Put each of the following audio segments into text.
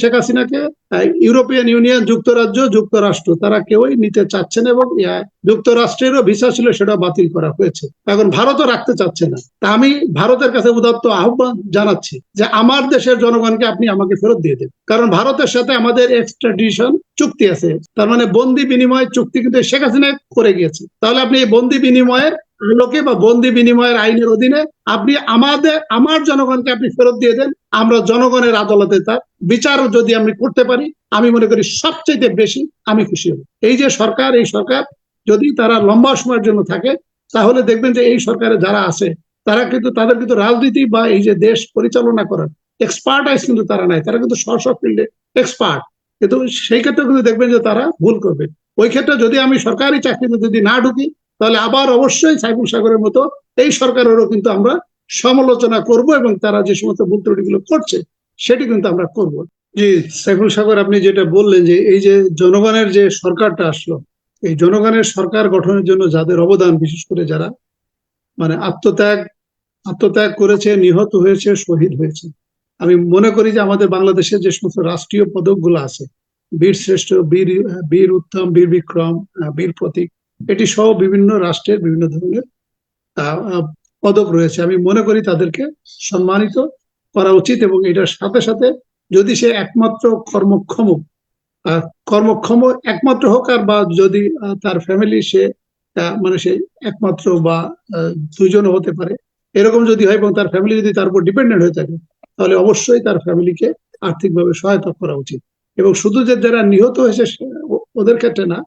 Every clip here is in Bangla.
শেখ হাসিনাকে ইউরোপিয়ান ইউনিয়ন যুক্তরাজ্য, যুক্তরাষ্ট্র, তারা কেউই নিতে চাচ্ছে না এবং যুক্তরাষ্ট্রেরও ভিসা ছিল সেটা বাতিল করা হয়েছে। এখন ভারতও রাখতে চাচ্ছে না। তা আমি ভারতের কাছে উদাত্ত আহ্বান জানাচ্ছি যে আমার দেশের জনগণকে আপনি আমাকে ফেরত দিয়ে দেন। কারণ ভারতের সাথে আমাদের এক্সট্রাডিশন চুক্তি আছে। তার মানে বন্দি বিনিময় চুক্তি কিন্তু শেখ হাসিনা করে গিয়েছে। তাহলে আপনি এই বন্দি বিনিময়ের আলোকে বা বন্দি বিনিময়ের আইনের অধীনে আপনি আমাদের, আমার জনগণকে আপনি ফেরত দিয়ে দেন, আমরা জনগণের আদালতে তার বিচার যদি আমি করতে পারি, আমি মনে করি সবচেয়ে বেশি আমি খুশি হব। এই যে সরকার, এই সরকার যদি তারা লম্বা সময়ের জন্য থাকে, তাহলে দেখবেন যে এই সরকারে যারা আছে, তারা কিন্তু, তাদের কিন্তু রাজনীতি বা এই যে দেশ পরিচালনা করার এক্সপার্টাইজ কিন্তু তারা নাই, তারা কিন্তু স্ব ফিল্ডে এক্সপার্ট কিন্তু সেই ক্ষেত্রে কিন্তু দেখবেন যে তারা ভুল করবে। ওই ক্ষেত্রে যদি আমি সরকারি চাকরিতে যদি না ঢুকি তাহলে আবার অবশ্যই সাইফুল সাগরের মতো এই সরকারেরও কিন্তু আমরা সমালোচনা করব এবং তারা যে সমস্ত ভুল ত্রুটিগুলো করছে, সেটি কিন্তু আমরা করব। জি, সাইফুল সাগর, আপনি যেটা বললেন যে এই যে জনগণের যে সরকারটা আসলো, এই জনগণের সরকার গঠনের জন্য যাদের অবদান, বিশেষ করে যারা মানে আত্মত্যাগ আত্মত্যাগ করেছে, নিহত হয়েছে, শহীদ হয়েছে। আমি মনে করি যে আমাদের বাংলাদেশের যে সমস্ত রাষ্ট্রীয় পদকগুলো আছে, বীর শ্রেষ্ঠ, বীর বীর উত্তম, বীর বিক্রম বীর প্রতীক এটি সহ বিভিন্ন রাষ্ট্রের বিভিন্ন ধরনের পদক রয়েছে। আমি মনে করি তাদেরকে সম্মানিত করা উচিত এবং এটার সাথে সাথে যদি সে একমাত্র কর্মক্ষম কর্মক্ষম একমাত্র হোক আর বা যদি তার ফ্যামিলি সে মানে সে একমাত্র বা দুইজনও হতে পারে, এরকম যদি হয় এবং তার ফ্যামিলি যদি তার উপর ডিপেন্ডেন্ট হয়ে থাকে, তাহলে অবশ্যই তার ফ্যামিলিকে আর্থিকভাবে সহায়তা করা উচিত। এবং শুধু যে যারা নিহত হয়েছে ওদের ক্ষেত্রে না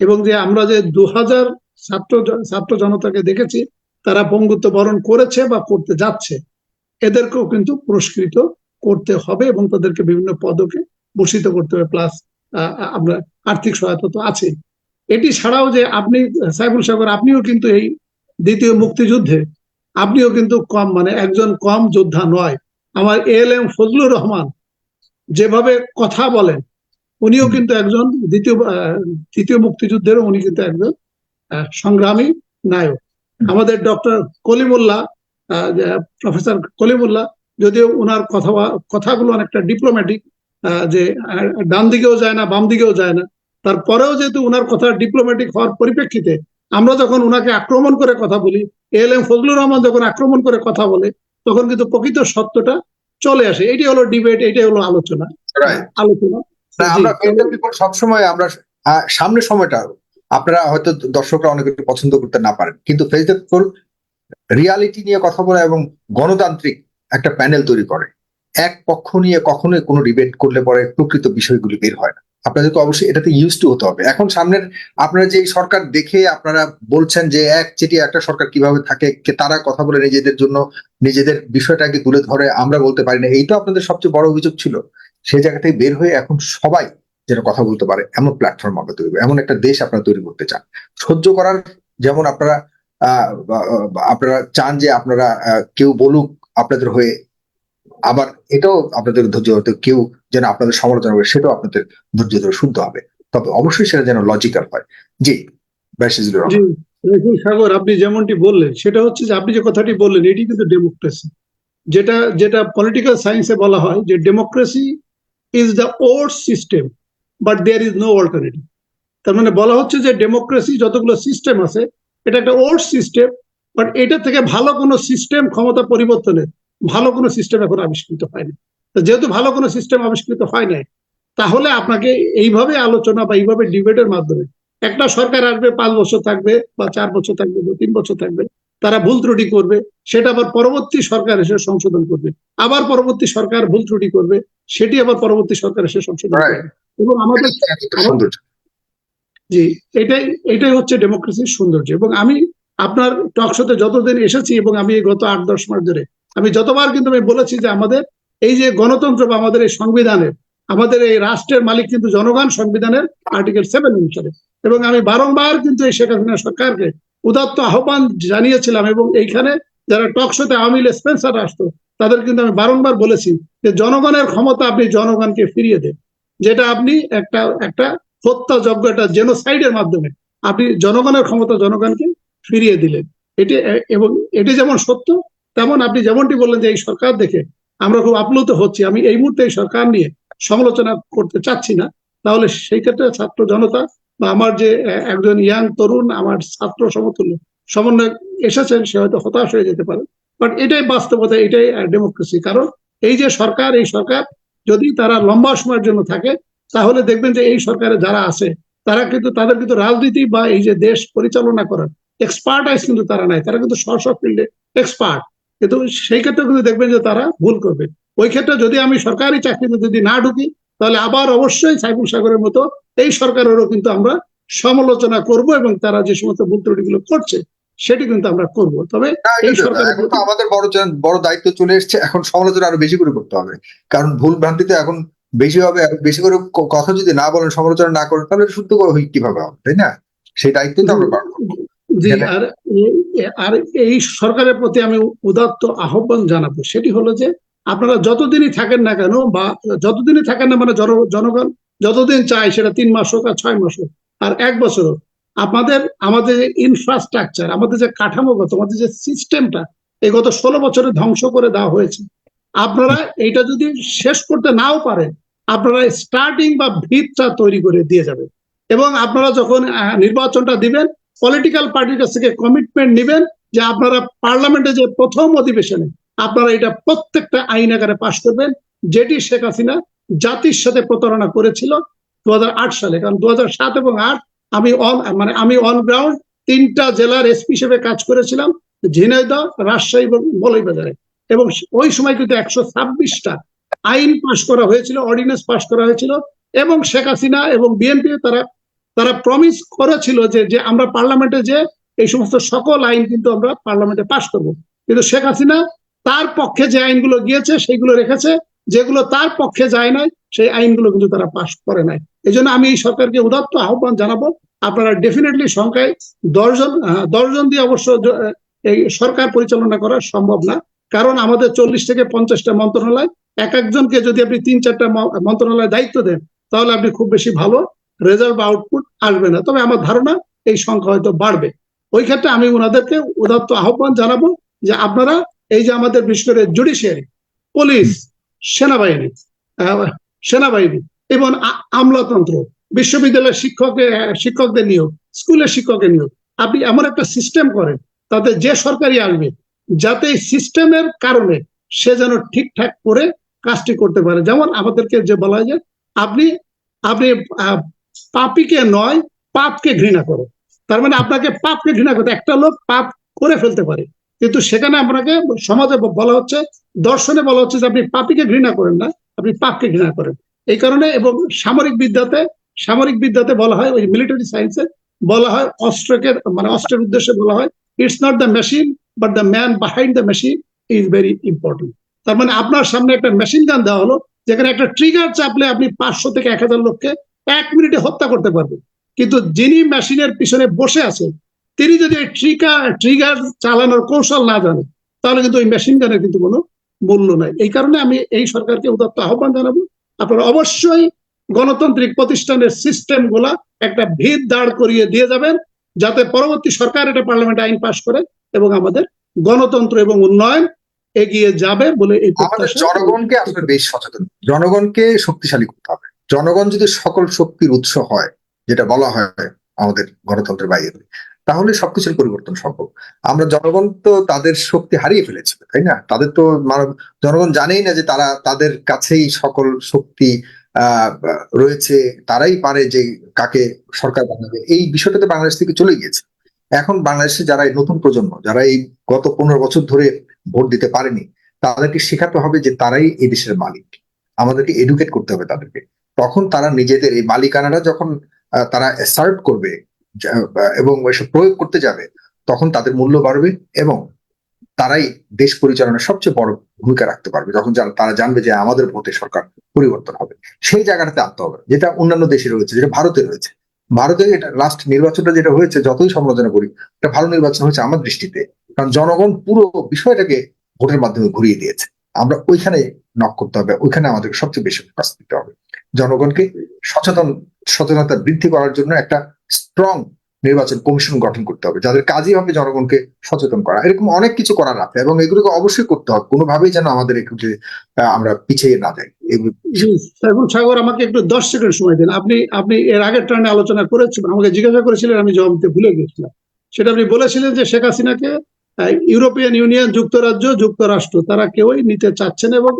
এবং যে আমরা যে দু হাজার ছাত্র ছাত্র জনতাকে দেখেছি, তারা পঙ্গুত্ব বরণ করেছে বা করতে যাচ্ছে, এদেরকেও কিন্তু পুরস্কৃত করতে হবে এবং তাদেরকে বিভিন্ন পদকে ভূষিত করতে হবে প্লাস আমরা আর্থিক সহায়তা তো আছে। এটি ছাড়াও যে আপনি, সাইফুল সাগর, আপনিও কিন্তু এই দ্বিতীয় মুক্তিযুদ্ধে, আপনিও কিন্তু কম মানে একজন কম যোদ্ধা নয়। আমার এল এম ফজলুর রহমান যেভাবে কথা বলেন উনিও কিন্তু একজন দ্বিতীয় আহ, দ্বিতীয় মুক্তিযুদ্ধেরও উনি কিন্তু একজন সংগ্রামী নায়ক। আমাদের ডক্টর কলিমুল্লাহ প্রফেসর কলিমুল্লাহ যদিও ওনার কথা কথাগুলো অনেকটা ডিপ্লোম্যাটিক যে ডান দিকেও যায় না বাম দিকেও যায় না। তারপরেও যেহেতু ওনার কথা ডিপ্লোম্যাটিক হওয়ার পরিপ্রেক্ষিতে আমরা যখন ওনাকে আক্রমণ করে কথা বলি এল এম ফজলুর রহমান যখন আক্রমণ করে কথা বলে তখন কিন্তু প্রকৃত সত্যটা চলে আসে। এটি হলো ডিবেট এটাই হলো আলোচনা। আলোচনা। আমরা রিপোর্ট সবসময় আমরা আহ, সামনের সময়টা আপনারা হয়তো দর্শকরা অনেক পছন্দ করতে না পারেন। কিন্তু রিয়ালিটি নিয়ে কথা বলা এবং গণতান্ত্রিক একটা প্যানেল তৈরি করে। এক পক্ষ নিয়ে কখনোই কোনো ডিবেট করলে পরে প্রকৃত বিষয়গুলি বের হয় না। আপনাদেরকে অবশ্যই এটাতে ইউজ টু হতে হবে। এখন সামনের আপনারা যে সরকার দেখে আপনারা বলছেন যে এক চেটি একটা সরকার কীভাবে থাকে কে তারা কথা বলে নিজেদের জন্য নিজেদের বিষয়টাকে তুলে ধরে আমরা বলতে পারি না। এইটা আপনাদের সবচেয়ে বড় অভিযোগ ছিল। সেই জায়গা বের হয়ে এখন সবাই যেন কথা বলতে পারে, এমন প্ল্যাটফর্ম আমরা তৈরি এমন একটা দেশ আপনারা তৈরি করতে চান। সহ্য করার যেমন আপনারা আপনারা চান যে আপনারা কেউ বলুক আপনাদের হয়ে, আবার এটাও আপনাদের ধৈর্য হতে কেউ যেন আপনাদের সমালোচনা করে, সেটাও আপনাদের ধৈর্য ধরে শুনতে হবে। তবে অবশ্যই সেটা যেন লজিক্যাল হয়। জি সাগর, আপনি যেমনটি বললেন, সেটা হচ্ছে যে আপনি যে কথাটি বললেন, এটি কিন্তু ডেমোক্রেসি যেটা যেটা পলিটিক্যাল সায়েন্সে বলা হয় যে democracy is the old system but there is no alternative তার মানে বলা হচ্ছে যে ডেমোক্রেসি যতগুলো সিস্টেম আছে, এটা একটা ওল্ড সিস্টেম বাট এটা থেকে ভালো কোনো সিস্টেম ক্ষমতা পরিবর্তনের, ভালো কোনো সিস্টেম এখন আবিষ্কৃত হয়নি তো যেহেতু ভালো কোনো সিস্টেম আবিষ্কৃত হয় নাই, তাহলে আপনাকে এইভাবে আলোচনা বা এইভাবে ডিবেটের মাধ্যমে একটা সরকার আসবে, পাঁচ বছর থাকবে বা চার বছর থাকবে বা তিন বছর থাকবে তারা ভুল ত্রুটি করবে সেটা আবার পরবর্তী সরকার এসে সংশোধন করবে। আবার পরবর্তী সরকার ভুল ত্রুটি করবে সেটি আবার পরবর্তী সরকার এসে সংশোধন করবে। এবং আমাদের জি এটাই এটাই হচ্ছে ডেমোক্রেসির সৌন্দর্য। এবং আমি আপনার টক শোতে যতদিন এসেছি এবং আমি গত আট দশ মাস ধরে আমি যতবার কিন্তু আমি বলেছি যে আমাদের এই যে গণতন্ত্র বা আমাদের এই সংবিধানের আমাদের এই রাষ্ট্রের মালিক কিন্তু জনগণ সংবিধানের আর্টিকেল সেভেন অনুসারে। এবং আমি বারংবার কিন্তু এই শেখ হাসিনা সরকারকে উদাত্ত আহ্বান জানিয়েছিলাম এবং এইখানে যারা টক শোতে আওয়ামী লীগ স্পেন্সার রাষ্ট্র তাদের কিন্তু আমি বারংবার বলেছি যে জনগণের ক্ষমতা আপনি জনগণকে ফিরিয়ে দেন। যেটা আপনি একটা একটা হত্যাযজ্ঞ, একটা জেনোসাইডের মাধ্যমে আপনি জনগণের ক্ষমতা জনগণকে ফিরিয়ে দিলেন। এটি, এবং এটি যেমন সত্য, তেমন আপনি যেমনটি বললেন যে এই সরকার দেখে আমরা খুব আপ্লুত হচ্ছি। আমি এই মুহূর্তে এই সরকার নিয়ে সমালোচনা করতে চাচ্ছি না। তাহলে সেই ক্ষেত্রে ছাত্র জনতা বা আমার যে একজন ইয়াং তরুণ, আমার ছাত্র সমতুল্য সমন্বয় এসেছেন, সে হয়তো হতাশ হয়ে যেতে পারে। বাট এটাই বাস্তবতা, এটাই ডেমোক্রেসি কারণ এই যে সরকার, এই সরকার যদি তারা লম্বা সময়ের জন্য থাকে, তাহলে দেখবেন যে এই সরকারে যারা আছে, তারা কিন্তু, তাদের কিন্তু রাজনীতি বা এই যে দেশ পরিচালনা করার এক্সপার্টাইজ কিন্তু তারা নাই। তারা কিন্তু স্ব ফিল্ডে এক্সপার্ট কিন্তু সেই ক্ষেত্রে কিন্তু দেখবেন যে তারা ভুল করবে। ওই ক্ষেত্রে যদি আমি সরকারি চাকরিতে যদি না ঢুকি তাহলে আবার অবশ্যই সাইফুল সাগরের মতো এই সরকারেরও কিন্তু আমরা সমালোচনা করব এবং তারা যে সমস্ত ভুল ত্রুটিগুলো করছে সেটি কিন্তু আমরা করব। তবে এই সরকারের আমাদের বড় বড় দায়িত্ব চলে এসেছে এখন সমালোচনা আরও বেশি করে করতে হবে। কারণ ভুল ভ্রান্তিতে এখন বেশি হবে বেশি করে কথা যদি না বলেন সমালোচনা না করেন তাহলে শুদ্ধ করে হই- কীভাবে হবে তাই না? সেই দায়িত্ব তো আমরা জি আর আর এই সরকারের প্রতি আমি উদাত্ত আহ্বান জানাব সেটি হলো যে আপনারা যতদিনই থাকেন না কেন বা যতদিনই থাকেন না মানে জনগণ যতদিন চায় সেটা তিন মাস হোক আর ছয় মাস হোক আর এক বছর হোক আপনাদের আমাদের যে ইনফ্রাস্ট্রাকচার আমাদের যে কাঠামোগত, আমাদের যে সিস্টেমটা এই গত ষোলো বছরে ধ্বংস করে দেওয়া হয়েছে। আপনারা এইটা যদি শেষ করতে নাও পারেন, আপনারা স্টার্টিং বা ভিতটা তৈরি করে দিয়ে যাবেন। এবং আপনারা যখন নির্বাচনটা দিবেন পলিটিক্যাল পার্টির কাছ থেকে কমিটমেন্ট নেবেন যে আপনারা পার্লামেন্টে যে প্রথম অধিবেশনে আপনারা এটা প্রত্যেকটা আইন আকারে পাশ করবেন, যেটি শেখ হাসিনা জাতির সাথে প্রতারণা করেছিল দু হাজার আট সালে। কারণ দু সাত এবং আট আমি অন মানে আমি অন গ্রাউন্ড তিনটা জেলার এসপি হিসেবে কাজ করেছিলাম, ঝিনাইদহ, রাজশাহী এবং বলইবাজারে এবং ওই সময় কিন্তু একশো ছাব্বিশটা আইন পাশ করা হয়েছিল অর্ডিন্যান্স পাশ করা হয়েছিল, এবং শেখ হাসিনা এবং বিএনপি তারা তারা প্রমিস করেছিল যে যে আমরা পার্লামেন্টে যে এই সমস্ত সকল আইন কিন্তু আমরা পার্লামেন্টে পাশ করব। কিন্তু শেখ হাসিনা তার পক্ষে যে আইনগুলো গিয়েছে সেগুলো রেখেছে, যেগুলো তার পক্ষে যায় নাই, সেই আইনগুলো কিন্তু তারা পাশ করে নাই। এই জন্য আমি এই সরকারকে উদাত্ত আহ্বান জানাব, আপনারা ডেফিনেটলি সংখ্যায় দশজন দশজন দিয়ে অবশ্য এই সরকার পরিচালনা করা সম্ভব না। কারণ আমাদের চল্লিশ থেকে পঞ্চাশটা মন্ত্রণালয়, এক একজনকে যদি আপনি তিন চারটা মন্ত্রণালয় দায়িত্ব দেন, তাহলে আপনি খুব বেশি ভালো রেজাল্ট বা আউটপুট আসবে না। তবে আমার ধারণা এই সংখ্যা হয়তো বাড়বে। ওই ক্ষেত্রে আমি ওনাদেরকে উদাত্ত আহ্বান জানাব যে আপনারা এই যে আমাদের বিশেষ করে জুডিশিয়ারি পুলিশ সেনাবাহিনী সেনাবাহিনী এবং আমলাতন্ত্র, বিশ্ববিদ্যালয়ের শিক্ষকের, শিক্ষকদের নিয়োগ স্কুলের শিক্ষকের নিয়োগ, আপনি এমন একটা সিস্টেম করেন, তাতে যে সরকারি আসবে, যাতে এই সিস্টেমের কারণে সে যেন ঠিকঠাক করে কাজটি করতে পারে। যেমন আমাদেরকে যে বলা হয় যে, আপনি আপনি পাপীকে নয়, পাপকে ঘৃণা করো তার মানে আপনাকে পাপকে ঘৃণা করতে একটা লোক পাপ করে ফেলতে পারে। কিন্তু সেখানে আপনাকে সমাজে বলা হচ্ছে, দর্শনে বলা হচ্ছে যে আপনি পাপীকে ঘৃণা করেন না, আপনি পাপকে ঘৃণা করেন। এই কারণে এবং সামরিক বিদ্যাতে সামরিক বিদ্যাতে বলা হয়, ওই মিলিটারি সায়েন্সে বলা হয়, অস্ত্রকে মানে অস্ত্রের উদ্দেশ্যে বলা হয় it's not the machine but the man behind the machine is very important তার মানে আপনার সামনে একটা মেশিন গান দেওয়া হলো, যেখানে একটা ট্রিগার চাপলে আপনি পাঁচশো থেকে এক হাজার লোককে এক মিনিটে হত্যা করতে পারবেন। কিন্তু যিনি মেশিনের পিছনে বসে আছেন তিনি যদি এই ট্রিগার চালানোর কৌশল না জানেন তাহলে কিন্তু ওই মেশিন গানের কিন্তু কোনো মূল্য নাই। এই কারণে আমি এই সরকারকে উদাত্ত আহ্বান জানাব আপনারা অবশ্যই গণতান্ত্রিক প্রতিষ্ঠানের সিস্টেমগুলা একটা ভিত দাঁড় করিয়ে দিয়ে যাবেন যাতে পরবর্তী সরকার এটা পার্লামেন্টে আইন পাশ করে এবং আমাদের গণতন্ত্র এবং উন্নয়ন এগিয়ে যাবে বলে এই জনগণকে আসলে বেশ সচেতন। জনগণকে শক্তিশালী করতে হবে। জনগণ যদি সকল শক্তির উৎস হয় যেটা বলা হয় আমাদের গণতন্ত্রের বাইরে তাহলে সবকিছুর পরিবর্তন সম্ভব। আমরা জনগণ তো তাদের শক্তি হারিয়ে ফেলেছে, তাই না? তাদের তো মানব, জনগণ জানেই না যে তারা তাদের কাছেই সকল শক্তি রয়েছে, তারাই পারে যে কাকে সরকার বানাবে। এই বিষয়টাতে বাংলাদেশ থেকে চলে গিয়েছে। এখন বাংলাদেশে যারা এই নতুন প্রজন্ম, যারা এই গত পনেরো বছর ধরে ভোট দিতে পারেনি, তাদেরকে শেখাতে হবে যে তারাই এই দেশের মালিক। আমাদেরকে এডুকেট করতে হবে তাদেরকে। তখন তারা নিজেদের এই মালিকানাটা যখন তারা অ্যাসার্ট করবে এবং এসব প্রয়োগ করতে যাবে, তখন তাদের মূল্য বাড়বে এবং তারাই দেশ পরিচালনার সবচেয়ে বড় ভূমিকা রাখতে পারবে। যখন তারা জানবে যে আমাদের ভোটে সরকার পরিবর্তন হবে। সেই জায়গাটাতে আনতে হবে যেটা অন্যান্য দেশে রয়েছে, যেটা ভারতে রয়েছে। ভারতে এটা লাস্ট নির্বাচনটা যেটা হয়েছে, যতই সমালোচনা করি এটা ভালো নির্বাচন হয়েছে আমার দৃষ্টিতে, কারণ জনগণ পুরো বিষয়টাকে ভোটের মাধ্যমে ঘুরিয়ে দিয়েছে। আমরা ওইখানে নক করতে হবে, ওইখানে আমাদেরকে সবচেয়ে বেশি ফোকাস দিতে হবে। জনগণকে সচেতন, সচেতনতা বৃদ্ধি করার জন্য একটা স্ট্রং নির্বাচন কমিশন গঠন করতে হবে, যাদের কাজই হবে জনগণকে সচেতন করা। এরকম অনেক কিছু করার আছে এবং এগুলোকে অবশ্যই করতে হবে, কোনোভাবেই যেন আমাদের একটু আমরা পিছিয়ে না যাই। সাইফুল সাগর, আমাকে একটু দশ সেকেন্ড সময় দিন। আপনি আপনি এর আগের টার্নে আলোচনা করেছিলেন, আমাকে জিজ্ঞাসা করেছিলেন, আমি জবাব দিতে ভুলে গেছিলাম। সেটা আপনি বলেছিলেন যে শেখ হাসিনাকে ইউরোপিয়ান ইউনিয়ন, যুক্তরাজ্য, যুক্তরাষ্ট্র, তারা কেউই নিতে চাচ্ছেন এবং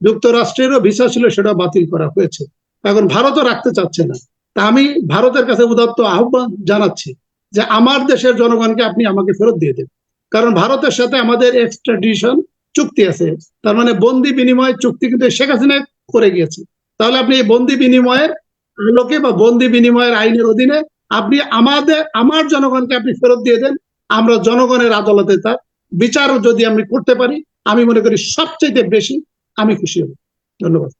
যুক্তরাষ্ট্রেরও ভিসা ছিল সেটা বাতিল করা হয়েছে। এখন ভারতও রাখতে চাচ্ছে না। তা আমি ভারতের কাছে উদাত্ত আহ্বান জানাচ্ছি যে আমার দেশের জনগণকে আপনি আমাকে ফেরত দিয়ে দেন। কারণ ভারতের সাথে আমাদের এক্সট্রাডিশন চুক্তি আছে। তার মানে বন্দি বিনিময় চুক্তি কিন্তু শেখ হাসিনা করে গিয়েছে। তাহলে আপনি এই বন্দি বিনিময়ের লোকে বা বন্দি বিনিময়ের আইনের অধীনে আপনি আমাদের, আমার জনগণকে আপনি ফেরত দিয়ে দেন। আমরা জনগণের আদালতে তার বিচার যদি আমি করতে পারি, আমি মনে করি সবচেয়ে বেশি আমি খুশি হব। ধন্যবাদ।